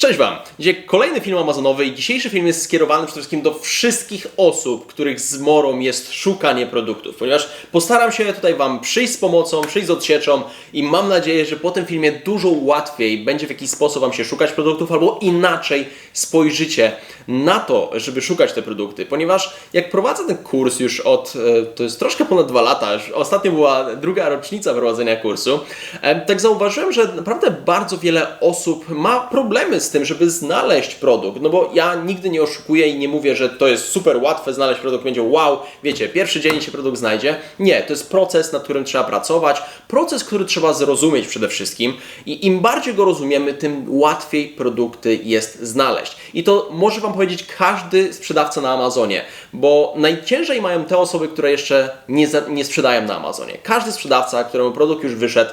Cześć Wam! Dzisiaj kolejny film amazonowy i dzisiejszy film jest skierowany przede wszystkim do wszystkich osób, których zmorą jest szukanie produktów, ponieważ postaram się tutaj Wam przyjść z pomocą, przyjść z odsieczą i mam nadzieję, że po tym filmie dużo łatwiej będzie w jakiś sposób Wam się szukać produktów albo inaczej spojrzycie na to, żeby szukać te produkty, ponieważ jak prowadzę ten kurs już od, e, to jest troszkę ponad dwa lata, ostatnio była druga rocznica prowadzenia kursu, e, tak zauważyłem, że naprawdę bardzo wiele osób ma problemy z tym, żeby znaleźć produkt, no bo ja nigdy nie oszukuję i nie mówię, że to jest super łatwe znaleźć produkt, będzie wow, wiecie, pierwszy dzień się produkt znajdzie. Nie, to jest proces, nad którym trzeba pracować, proces, który trzeba zrozumieć przede wszystkim i im bardziej go rozumiemy, tym łatwiej produkty jest znaleźć. I to może Wam powiedzieć każdy sprzedawca na Amazonie, bo najciężej mają te osoby, które jeszcze nie, nie sprzedają na Amazonie. Każdy sprzedawca, któremu produkt już wyszedł,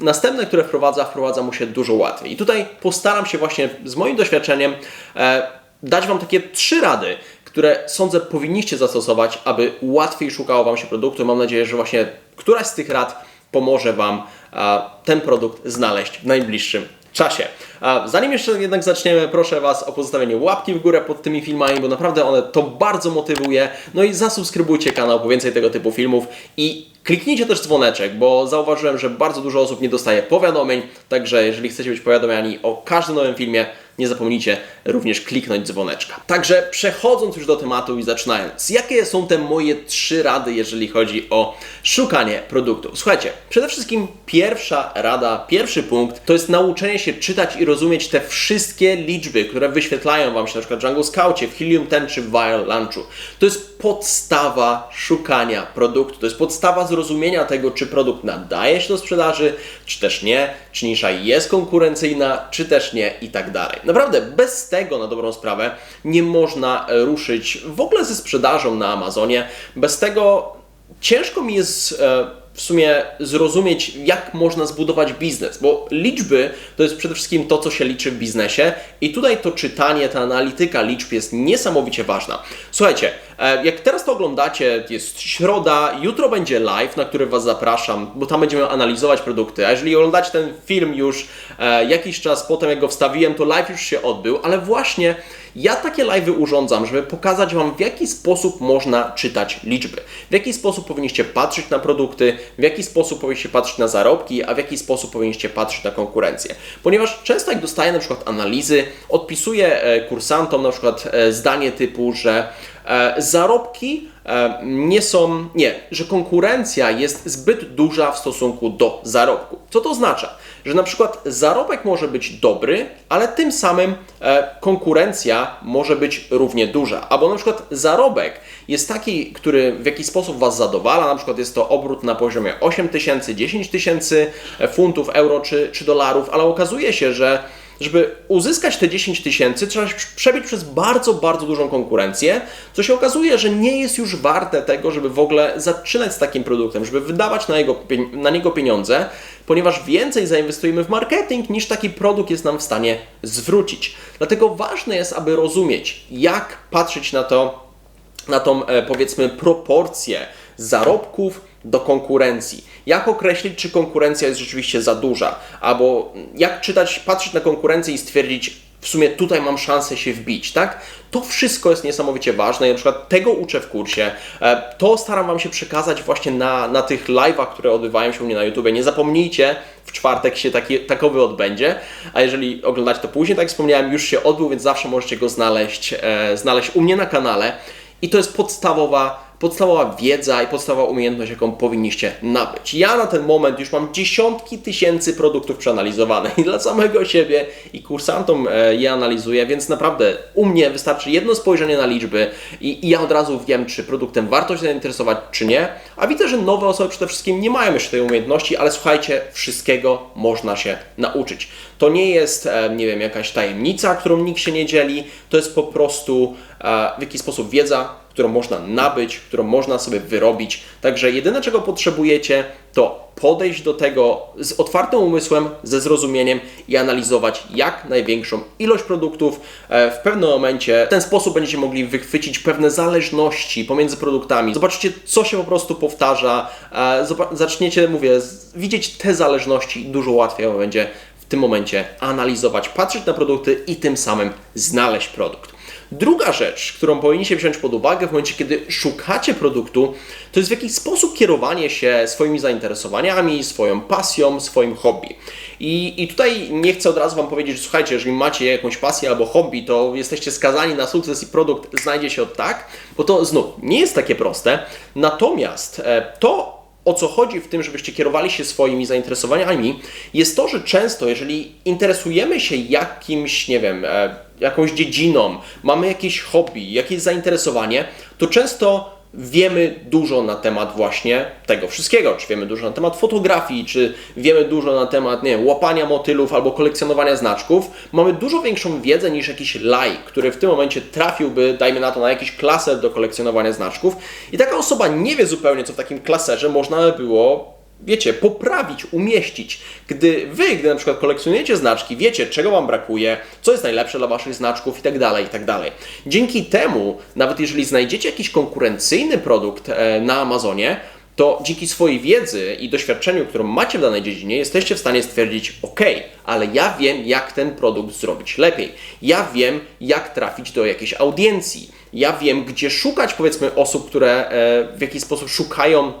następne, które wprowadza, wprowadza mu się dużo łatwiej. I tutaj postaram się właśnie z moim doświadczeniem e, dać Wam takie trzy rady, które sądzę powinniście zastosować, aby łatwiej szukało Wam się produktu. Mam nadzieję, że właśnie któraś z tych rad pomoże Wam e, ten produkt znaleźć w najbliższym czasie. A zanim jeszcze jednak zaczniemy, proszę Was o pozostawienie łapki w górę pod tymi filmami, bo naprawdę one to bardzo motywuje. No i zasubskrybujcie kanał po więcej tego typu filmów i kliknijcie też dzwoneczek, bo zauważyłem, że bardzo dużo osób nie dostaje powiadomień, także jeżeli chcecie być powiadomiani o każdym nowym filmie, nie zapomnijcie również kliknąć dzwoneczka. Także przechodząc już do tematu i zaczynając, jakie są te moje trzy rady, jeżeli chodzi o szukanie produktów? Słuchajcie, przede wszystkim pierwsza rada, pierwszy punkt to jest nauczenie się czytać i rozumieć te wszystkie liczby, które wyświetlają Wam się na przykład w Django Scoutie, w Helium 10 czy w Viral Launchu. To jest podstawa szukania produktu, to jest podstawa zrozumienia tego, czy produkt nadaje się do sprzedaży, czy też nie, czy nisza jest konkurencyjna, czy też nie i tak dalej. Naprawdę, bez tego na dobrą sprawę nie można ruszyć w ogóle ze sprzedażą na Amazonie. Bez tego ciężko mi jest e, w sumie zrozumieć, jak można zbudować biznes, bo liczby to jest przede wszystkim to, co się liczy w biznesie, i tutaj to czytanie, ta analityka liczb jest niesamowicie ważna. Słuchajcie, e, jak teraz to oglądacie, jest środa, jutro będzie live, na który Was zapraszam, bo tam będziemy analizować produkty. A jeżeli oglądacie ten film już e, jakiś czas potem, jak go wstawiłem, to live już się odbył, ale właśnie ja takie live'y urządzam, żeby pokazać Wam, w jaki sposób można czytać liczby, w jaki sposób powinniście patrzeć na produkty, w jaki sposób powinniście patrzeć na zarobki, a w jaki sposób powinniście patrzeć na konkurencję. Ponieważ często jak dostaję na przykład analizy, odpisuję e, kursantom na przykład e, zdanie typu, że zarobki nie są, nie, że konkurencja jest zbyt duża w stosunku do zarobku. Co to oznacza? Że na przykład zarobek może być dobry, ale tym samym konkurencja może być równie duża. Albo na przykład zarobek jest taki, który w jakiś sposób Was zadowala, na przykład jest to obrót na poziomie 8 tysięcy, 10 tysięcy funtów, euro czy, czy dolarów, ale okazuje się, że żeby uzyskać te 10 tysięcy, trzeba przebić przez bardzo, bardzo dużą konkurencję, co się okazuje, że nie jest już warte tego, żeby w ogóle zaczynać z takim produktem, żeby wydawać na, jego, na niego pieniądze, ponieważ więcej zainwestujemy w marketing, niż taki produkt jest nam w stanie zwrócić. Dlatego ważne jest, aby rozumieć, jak patrzeć na to, na tą e, powiedzmy proporcję zarobków do konkurencji. Jak określić, czy konkurencja jest rzeczywiście za duża? Albo jak czytać, patrzeć na konkurencję i stwierdzić, w sumie tutaj mam szansę się wbić, tak? To wszystko jest niesamowicie ważne. Ja na przykład tego uczę w kursie. E, to staram Wam się przekazać właśnie na, na tych live'ach, które odbywają się u mnie na YouTube. Nie zapomnijcie, w czwartek się taki, takowy odbędzie, a jeżeli oglądacie to później, tak jak wspomniałem, już się odbył, więc zawsze możecie go znaleźć, e, znaleźć u mnie na kanale. I to jest podstawowa podstawowa wiedza i podstawowa umiejętność, jaką powinniście nabyć. Ja na ten moment już mam dziesiątki tysięcy produktów przeanalizowanych i dla samego siebie i kursantom e, je analizuję, więc naprawdę u mnie wystarczy jedno spojrzenie na liczby i, i ja od razu wiem, czy produktem warto się zainteresować, czy nie. A widzę, że nowe osoby przede wszystkim nie mają jeszcze tej umiejętności, ale słuchajcie, wszystkiego można się nauczyć. To nie jest, e, nie wiem, jakaś tajemnica, którą nikt się nie dzieli, to jest po prostu e, w jakiś sposób wiedza, którą można nabyć, którą można sobie wyrobić. Także jedyne, czego potrzebujecie, to podejść do tego z otwartym umysłem, ze zrozumieniem i analizować jak największą ilość produktów. E, w pewnym momencie w ten sposób będziecie mogli wychwycić pewne zależności pomiędzy produktami. Zobaczycie, co się po prostu powtarza. E, zaczniecie, mówię, widzieć te zależności dużo łatwiej będzie tym momencie analizować, patrzeć na produkty i tym samym znaleźć produkt. Druga rzecz, którą powinniście wziąć pod uwagę w momencie, kiedy szukacie produktu, to jest w jakiś sposób kierowanie się swoimi zainteresowaniami, swoją pasją, swoim hobby. I, I tutaj nie chcę od razu Wam powiedzieć, że słuchajcie, jeżeli macie jakąś pasję albo hobby, to jesteście skazani na sukces i produkt znajdzie się od tak, bo to znów nie jest takie proste. Natomiast e, to, o co chodzi w tym, żebyście kierowali się swoimi zainteresowaniami, jest to, że często, jeżeli interesujemy się jakimś, nie wiem, e, jakąś dziedziną, mamy jakieś hobby, jakieś zainteresowanie, to często wiemy dużo na temat właśnie tego wszystkiego. Czy wiemy dużo na temat fotografii, czy wiemy dużo na temat nie wiem, łapania motylów albo kolekcjonowania znaczków. Mamy dużo większą wiedzę niż jakiś lajk, który w tym momencie trafiłby, dajmy na to, na jakiś klaser do kolekcjonowania znaczków. I taka osoba nie wie zupełnie, co w takim klaserze można by było wiecie, poprawić, umieścić. Gdy wy, gdy na przykład kolekcjonujecie znaczki, wiecie, czego wam brakuje, co jest najlepsze dla waszych znaczków i tak dalej, i tak. Dzięki temu, nawet jeżeli znajdziecie jakiś konkurencyjny produkt e, na Amazonie, to dzięki swojej wiedzy i doświadczeniu, którą macie w danej dziedzinie, jesteście w stanie stwierdzić: OK, ale ja wiem, jak ten produkt zrobić lepiej. Ja wiem, jak trafić do jakiejś audiencji. Ja wiem, gdzie szukać, powiedzmy, osób, które e, w jakiś sposób szukają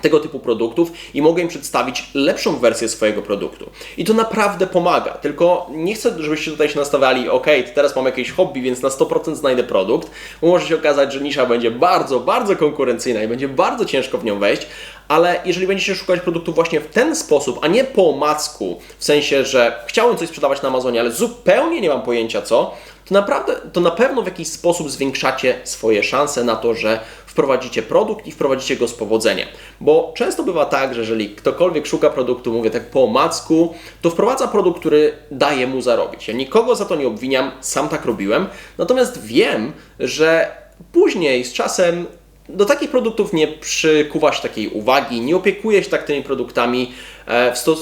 tego typu produktów i mogę im przedstawić lepszą wersję swojego produktu. I to naprawdę pomaga. Tylko nie chcę, żebyście tutaj się nastawiali, ok, teraz mam jakieś hobby, więc na 100% znajdę produkt, bo może się okazać, że nisza będzie bardzo, bardzo konkurencyjna i będzie bardzo ciężko w nią wejść, ale jeżeli będziecie szukać produktu właśnie w ten sposób, a nie po omacku, w sensie, że chciałem coś sprzedawać na Amazonie, ale zupełnie nie mam pojęcia co, to naprawdę, to na pewno w jakiś sposób zwiększacie swoje szanse na to, że wprowadzicie produkt i wprowadzicie go z powodzeniem. Bo często bywa tak, że jeżeli ktokolwiek szuka produktu, mówię tak po omacku, to wprowadza produkt, który daje mu zarobić. Ja nikogo za to nie obwiniam, sam tak robiłem, natomiast wiem, że później z czasem do takich produktów nie przykuwasz takiej uwagi, nie opiekujesz tak tymi produktami e, w, e,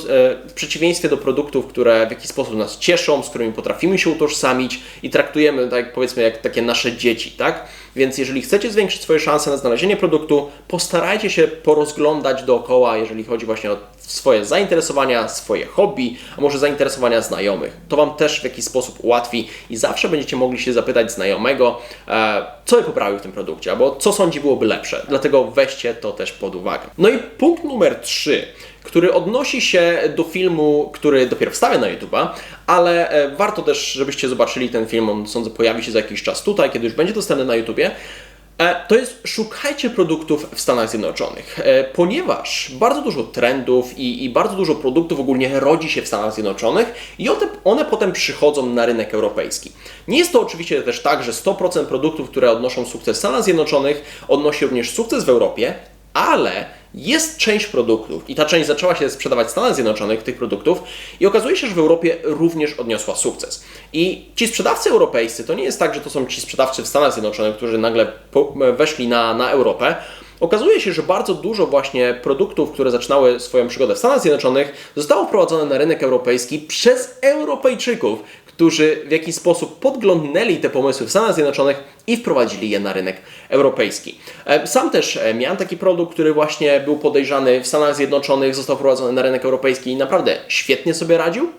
w, przeciwieństwie do produktów, które w jakiś sposób nas cieszą, z którymi potrafimy się utożsamić i traktujemy, tak powiedzmy, jak takie nasze dzieci, tak? Więc jeżeli chcecie zwiększyć swoje szanse na znalezienie produktu, postarajcie się porozglądać dookoła, jeżeli chodzi właśnie o swoje zainteresowania, swoje hobby, a może zainteresowania znajomych. To Wam też w jakiś sposób ułatwi i zawsze będziecie mogli się zapytać znajomego, e, co by poprawił w tym produkcie, albo co sądzi byłoby lepsze. Dlatego weźcie to też pod uwagę. No i punkt numer 3 który odnosi się do filmu, który dopiero wstawię na YouTube'a, ale e, warto też, żebyście zobaczyli ten film, on sądzę pojawi się za jakiś czas tutaj, kiedy już będzie dostępny na YouTubie. E, to jest szukajcie produktów w Stanach Zjednoczonych, e, ponieważ bardzo dużo trendów i, i, bardzo dużo produktów ogólnie rodzi się w Stanach Zjednoczonych i one, one potem przychodzą na rynek europejski. Nie jest to oczywiście też tak, że 100% produktów, które odnoszą sukces w Stanach Zjednoczonych, odnosi również sukces w Europie, ale jest część produktów i ta część zaczęła się sprzedawać w Stanach Zjednoczonych, tych produktów, i okazuje się, że w Europie również odniosła sukces. I ci sprzedawcy europejscy to nie jest tak, że to są ci sprzedawcy w Stanach Zjednoczonych, którzy nagle weszli na, na Europę. Okazuje się, że bardzo dużo właśnie produktów, które zaczynały swoją przygodę w Stanach Zjednoczonych, zostało wprowadzone na rynek europejski przez Europejczyków, którzy w jakiś sposób podglądnęli te pomysły w Stanach Zjednoczonych i wprowadzili je na rynek europejski. E, sam też e, miałem taki produkt, który właśnie był podejrzany w Stanach Zjednoczonych, został wprowadzony na rynek europejski i naprawdę świetnie sobie radził.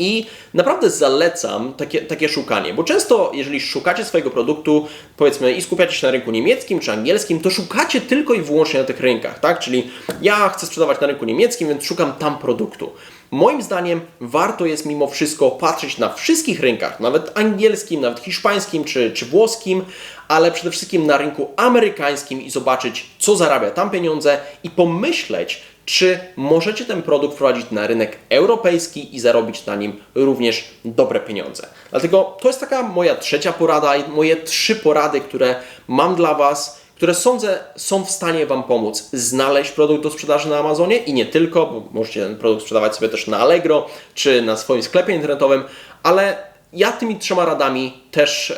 I naprawdę zalecam takie, takie szukanie, bo często, jeżeli szukacie swojego produktu, powiedzmy, i skupiacie się na rynku niemieckim czy angielskim, to szukacie tylko i wyłącznie na tych rynkach, tak? Czyli ja chcę sprzedawać na rynku niemieckim, więc szukam tam produktu. Moim zdaniem warto jest mimo wszystko patrzeć na wszystkich rynkach, nawet angielskim, nawet hiszpańskim czy, czy włoskim, ale przede wszystkim na rynku amerykańskim i zobaczyć, co zarabia tam pieniądze i pomyśleć, czy możecie ten produkt wprowadzić na rynek europejski i zarobić na nim również dobre pieniądze. Dlatego to jest taka moja trzecia porada i moje trzy porady, które mam dla Was które sądzę są w stanie Wam pomóc znaleźć produkt do sprzedaży na Amazonie i nie tylko, bo możecie ten produkt sprzedawać sobie też na Allegro czy na swoim sklepie internetowym, ale ja tymi trzema radami też e,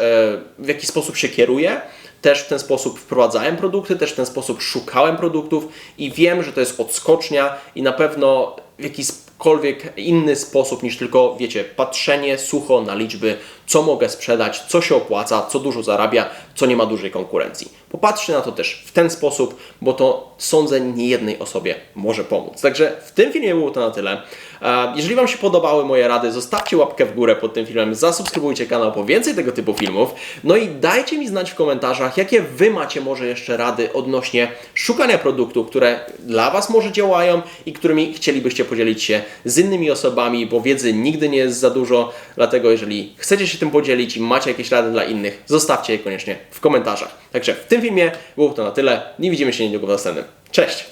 w jakiś sposób się kieruję. Też w ten sposób wprowadzałem produkty, też w ten sposób szukałem produktów i wiem, że to jest odskocznia i na pewno w jakikolwiek inny sposób niż tylko, wiecie, patrzenie sucho na liczby, co mogę sprzedać, co się opłaca, co dużo zarabia, co nie ma dużej konkurencji. Popatrzcie na to też w ten sposób, bo to sądzę nie jednej osobie może pomóc. Także w tym filmie było to na tyle. E, Jeżeli Wam się podobały moje rady, zostawcie łapkę w górę pod tym filmem, zasubskrybujcie kanał po więcej tego typu filmów. No i dajcie mi znać w komentarzach, jakie Wy macie może jeszcze rady odnośnie szukania produktów, które dla Was może działają i którymi chcielibyście podzielić się z innymi osobami, bo wiedzy nigdy nie jest za dużo, dlatego jeżeli chcecie się tym podzielić i macie jakieś rady dla innych, zostawcie je koniecznie w komentarzach. Także w tym filmie było to na tyle. Nie widzimy się niedługo w następnym. Cześć!